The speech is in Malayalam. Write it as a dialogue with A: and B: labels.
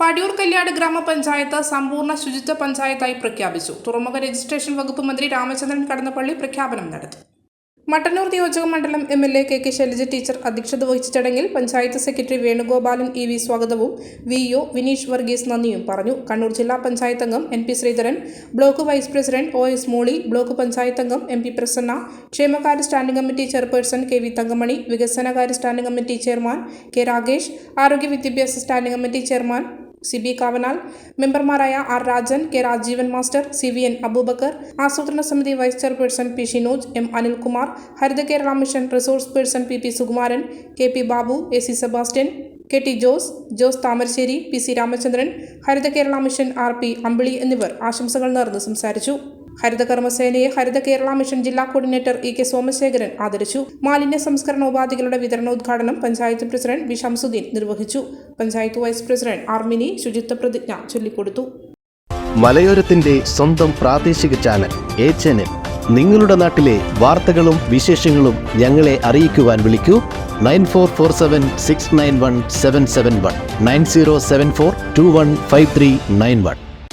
A: പടിയൂർ കല്യാട് ഗ്രാമപഞ്ചായത്ത് സമ്പൂർണ ശുചിത്വ പഞ്ചായത്തായി പ്രഖ്യാപിച്ചു. തുറമുഖ രജിസ്ട്രേഷൻ വകുപ്പ് മന്ത്രി രാമചന്ദ്രൻ കടന്നപ്പള്ളി പ്രഖ്യാപനം നടത്തി. മട്ടന്നൂർ നിയോജക മണ്ഡലം M L A K K Shailaja teacher അധ്യക്ഷത വഹിച്ച ചടങ്ങിൽ panchayat secretary Venugopalan E V സ്വാഗതവും വി ഒ വിനീഷ് വർഗീസ് നന്ദിയും പറഞ്ഞു. കണ്ണൂർ ജില്ലാ പഞ്ചായത്ത് അംഗം N P Sreedharan block vice president O S Molly block panchayat അംഗം എം പി പ്രസന്ന ക്ഷേമകാര്യ standing committee chairperson K V Thankamani വികസനകാര്യ standing committee chairman K Rakesh ആരോഗ്യ വിദ്യാഭ്യാസ standing committee chairman C B Kavanal മെമ്പർമാരായ R Rajan K Rajeevan master C V N Aboobacker ആസൂത്രണ സമിതി vice chairperson P Shinoj M Anilkumar Haritha Kerala mission resource person P P Sukumaran K P Babu A C Sebastian K T Jose Jose Thamarassery P C Ramachandran Haritha Kerala mission R P Ambili എന്നിവർ ആശംസകൾ നേർന്ന് സംസാരിച്ചു. ഹരിത കർമ്മസേനയെ ഹരിത കേരള മിഷൻ ജില്ലാ കോർഡിനേറ്റർ ഇ കെ സോമശേഖരൻ ആദരിച്ചു. മാലിന്യ സംസ്കരണ ഉപാധികളുടെ വിതരണോദ്ഘാടനം പഞ്ചായത്ത് പ്രസിഡന്റ് ബി ഷംസുദ്ദീൻ നിർവഹിച്ചു. പഞ്ചായത്ത് വൈസ് പ്രസിഡന്റ് ആർമിനി ശുചിത്വ പ്രതിജ്ഞ ചൊല്ലിക്കൊടുത്തു.
B: മലയോരത്തിന്റെ സ്വന്തം പ്രാദേശിക ചാനൽ എ ചാനൽ. നിങ്ങളുടെ നാട്ടിലെ വാർത്തകളും വിശേഷങ്ങളും ഞങ്ങളെ അറിയിക്കുവാൻ വിളിക്കൂ. Nine four four seven six nine one seven seven one. Nine zero seven four two one five three nine one.